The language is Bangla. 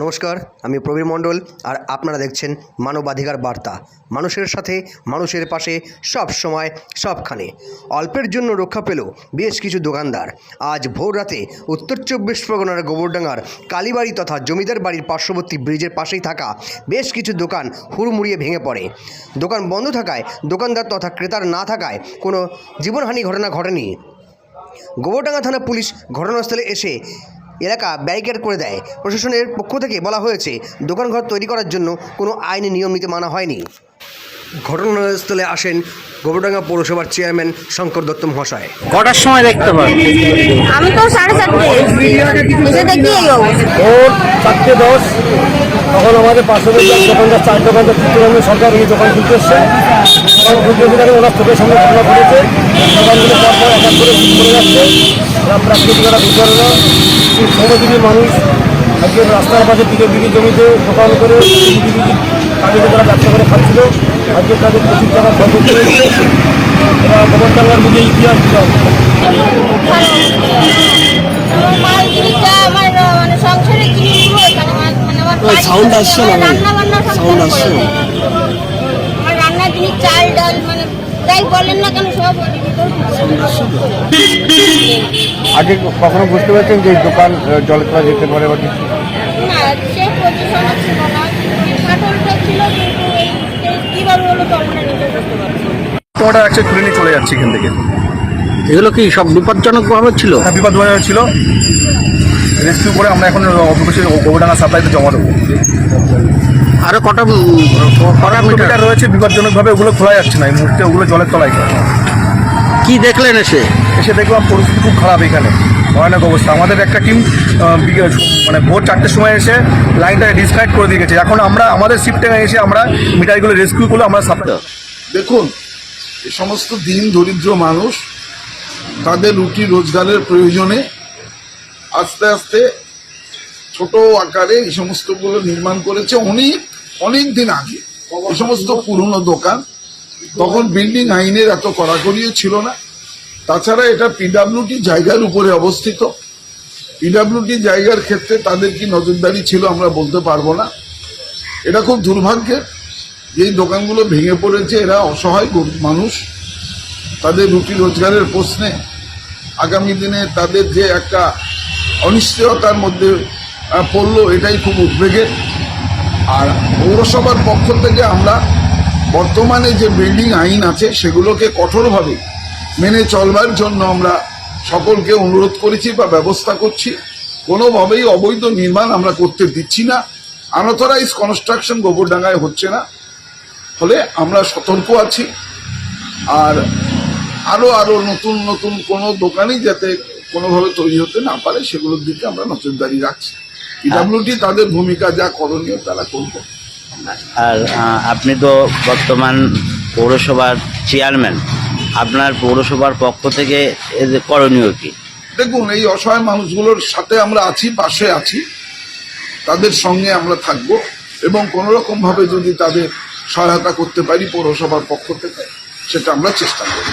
নমস্কার, আমি প্রবীর মণ্ডল আর আপনারা দেখছেন মানবাধিকার বার্তা। মানুষের সাথে, মানুষের পাশে, সব সময়, সবখানে। অল্পের জন্য রক্ষা পেল বেশ কিছু দোকানদার। আজ ভোর রাতে উত্তর চব্বিশ পরগনার গোবরডাঙ্গার কালীবাড়ি তথা জমিদার বাড়ির পার্শ্ববর্তী ব্রিজের পাশেই থাকা বেশ কিছু দোকান হুড়মুড়িয়ে ভেঙে পড়ে। দোকান বন্ধ থাকায়, দোকানদার তথা ক্রেতার না থাকায় কোনো জীবনহানি ঘটনা ঘটেনি। গোবরডাঙ্গা থানা পুলিশ ঘটনাস্থলে এসে এলাকা ব্যারিকেড করে দেয়। প্রশাসনের পক্ষ থেকে বলা হয়েছে, দোকানঘর তৈরি করার জন্য কোনো আইনি নিয়ম নীতি মানা হয়নি। ঘটনাস্থলে আসেন গোবরডাঙ্গা পৌরসভার চেয়ারম্যান শঙ্কর দত্ত মহাশয়। কটার সময় দেখতে পান? আমি তো সাড়ে চারটে এসে দেখি এই অবস্থা। ভোর চারটে দশ। তখন আমাদের এক দোকানদার চার দোকানদার চিত্তরঞ্জন সরকার এই দোকান খুলতে এসছে। দোকান খুলতে এসে দেখেন ওনার চোখের সামনে ঘটনা ঘটেছে। দোকানগুলো পরপর এক এক করে করে যাচ্ছে। ওরা প্রাকৃতিকরা বুঝতে পারে না শ্রমজীবী মানুষ আজকে রাস্তার পাশে দিকে বিঘি জমিতে দোকান করে বিঘি কাজে তারা ব্যবসা করে খাচ্ছিল। আজকে তাদের প্রচুর টাকা খরচ করতে হয়েছে এরা বুঝে ইতিহাস মাল জিনিসটা আমার আহ, মানে এখানে মানে- আসছে না, করে আসছে না। আমার রান্নার জিনিস চাল ডাল মানে যাই বলেন না কেন সব আগে কখনো বুঝতে পারছেন যে দোকান জল তোলা যেতে পারে বা কিছু? সে ছিল না কাঠলটা ছিল কিন্তু এই এই হলো তো আমরা নিজে বুঝতে পারছি তোমাটা একটা তুলে নিয়ে চলে যাচ্ছে এখান থেকে। এগুলো কি সব বিপজ্জনক ভাবে ছিল? হ্যাঁ বিপদ ছিল রেস্কিউ করে আমরা এখন অফিসে গোবরডাঙ্গা সাপ্লাইতে জমা দেবো। আরও কটা কটা মিটার রয়েছে বিপজ্জনকভাবে ওগুলো খোলা যাচ্ছে না। এই মুহূর্তে ওগুলো জলের তলায়। কি দেখলেন এসে? এসে দেখলাম পরিস্থিতি খুব খারাপ এখানে। ভয়ানক অবস্থা। আমাদের একটা টিম মানে ভোর চারটের সময় এসে লাইনটাকে ডিসকানেক্ট করে দিয়ে গেছে। এখন আমরা, আমাদের শিফটে এসে আমরা মিটারগুলো রেস্কিউ করলে আমরা সাপ্লাই দেখুন, এ সমস্ত দিন দরিদ্র মানুষ, তাদের রুটি রোজগারের প্রয়োজনে আস্তে আস্তে ছোট আকারে এই সমস্তগুলো নির্মাণ করেছে অনেক অনেক দিন আগে। সমস্ত পুরনো দোকান, তখন বিল্ডিং আইনের এত কড়াকড়িও ছিল না। তাছাড়া এটা পিডাব্লিউটি জায়গার উপরে অবস্থিত। পিডাব্লিউটি জায়গার ক্ষেত্রে তাদের কি নজরদারি ছিল আমরা বলতে পারব না। এটা খুব দুর্ভাগ্যের। যেই দোকানগুলো ভেঙে পড়েছে, এরা অসহায় মানুষ। তাদের রুটি রোজগারের প্রশ্নে আগামী দিনে তাদের যে একটা অনিশ্চয়তার মধ্যে পড়ল, এটাই খুব উদ্বেগের। আর পৌরসভার পক্ষ থেকে আমরা বর্তমানে যে বিল্ডিং আইন আছে, সেগুলোকে কঠোরভাবে মেনে চলবার জন্য আমরা সকলকে অনুরোধ করেছি বা ব্যবস্থা করছি। কোনোভাবেই অবৈধ নির্মাণ আমরা করতে দিচ্ছি না। আনথরাইজ কনস্ট্রাকশন গোবরডাঙ্গায় হচ্ছে না। ফলে আমরা সতর্ক আছি। আর আরও আরও নতুন নতুন কোনো দোকানই যাতে কোনোভাবে তৈরি হতে না পারে, সেগুলোর দিকে আমরা নজরদারি রাখছি। পিডাব্লিউটি তাদের ভূমিকা যা করণীয় তারা করবে। আর আপনি তো বর্তমান পৌরসভার চেয়ারম্যান আপনার পৌরসভার পক্ষ থেকে করণীয় কি? দেখুন, এই অসহায় মানুষগুলোর সাথে আমরা আছি, পাশে আছি। তাদের সঙ্গে আমরা থাকব এবং কোনো রকম ভাবে যদি তাদের সহায়তা করতে পারি পৌরসভার পক্ষ থেকে, সেটা আমরা চেষ্টা করব।